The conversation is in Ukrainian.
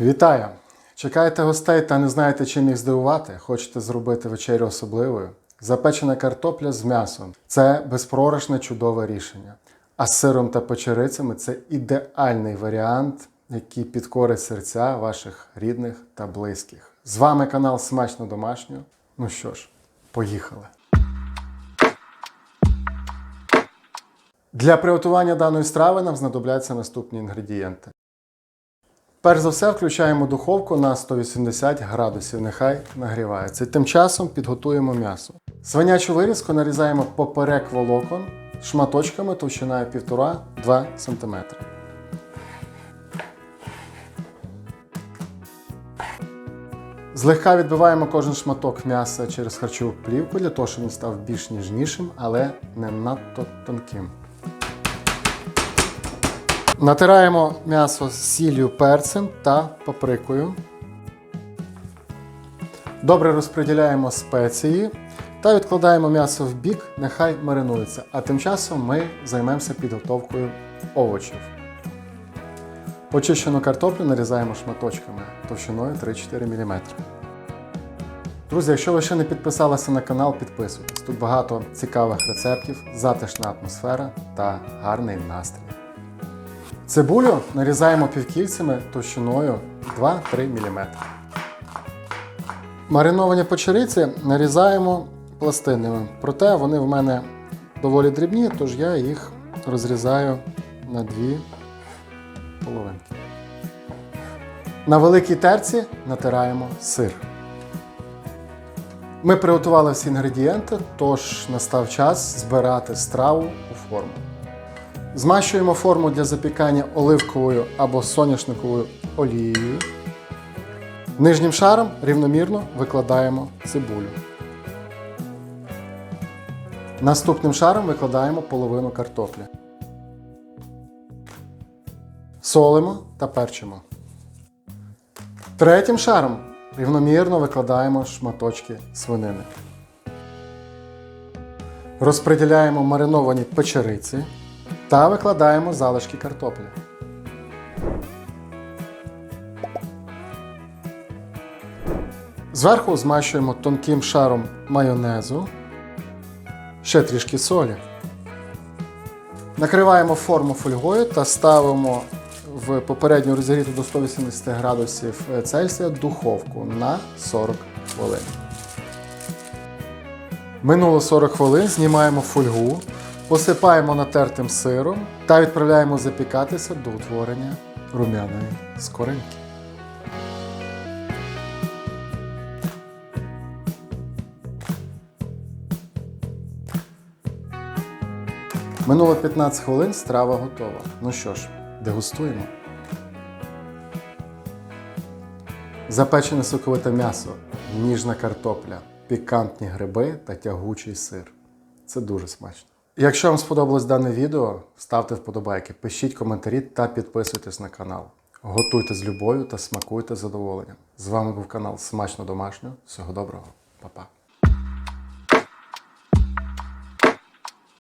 Вітаю! Чекаєте гостей та не знаєте, чим їх здивувати? Хочете зробити вечерю особливою? Запечена картопля з м'ясом це безпрограшне чудове рішення. А з сиром та печерицями це ідеальний варіант, який підкорить серця ваших рідних та близьких. З вами канал Смачно Домашньо. Ну що ж, поїхали! Для приготування даної страви нам знадобляться наступні інгредієнти. Перш за все, включаємо духовку на 180 градусів, нехай нагрівається. Тим часом підготуємо м'ясо. Свинячу вирізку нарізаємо поперек волокон шматочками товщиною 1,5-2 см. Злегка відбиваємо кожен шматок м'яса через харчову плівку для того, щоб він став більш ніжнішим, але не надто тонким. Натираємо м'ясо з сіллю, перцем та паприкою. Добре розподіляємо спеції та відкладаємо м'ясо в бік, нехай маринується. А тим часом ми займемося підготовкою овочів. Очищену картоплю нарізаємо шматочками товщиною 3-4 мм. Друзі, якщо ви ще не підписалися на канал, підписуйтесь. Тут багато цікавих рецептів, затишна атмосфера та гарний настрій. Цибулю нарізаємо півкільцями товщиною 2-3 мм. Мариновані печериці нарізаємо пластинами. Проте вони в мене доволі дрібні, тож я їх розрізаю на дві половинки. На великій терці натираємо сир. Ми приготували всі інгредієнти, тож настав час збирати страву у форму. Змащуємо форму для запікання оливковою або соняшниковою олією. Нижнім шаром рівномірно викладаємо цибулю. Наступним шаром викладаємо половину картоплі. Солимо та перчимо. Третім шаром рівномірно викладаємо шматочки свинини. Розподіляємо мариновані печериці та викладаємо залишки картоплі. Зверху змащуємо тонким шаром майонезу, ще трішки солі. Накриваємо форму фольгою та ставимо в попередньо розігріту до 180 градусів Цельсія духовку на 40 хвилин. Минуло 40 хвилин, знімаємо фольгу, посипаємо натертим сиром та відправляємо запікатися до утворення рум'яної скоринки. Минуло 15 хвилин, страва готова. Ну що ж, дегустуємо. Запечене соковите м'ясо, ніжна картопля, пікантні гриби та тягучий сир. Це дуже смачно. Якщо вам сподобалось дане відео, ставте вподобайки, пишіть коментарі та підписуйтесь на канал. Готуйте з любов'ю та смакуйте з задоволенням. З вами був канал Смачно Домашньо. Всього доброго, Па-па.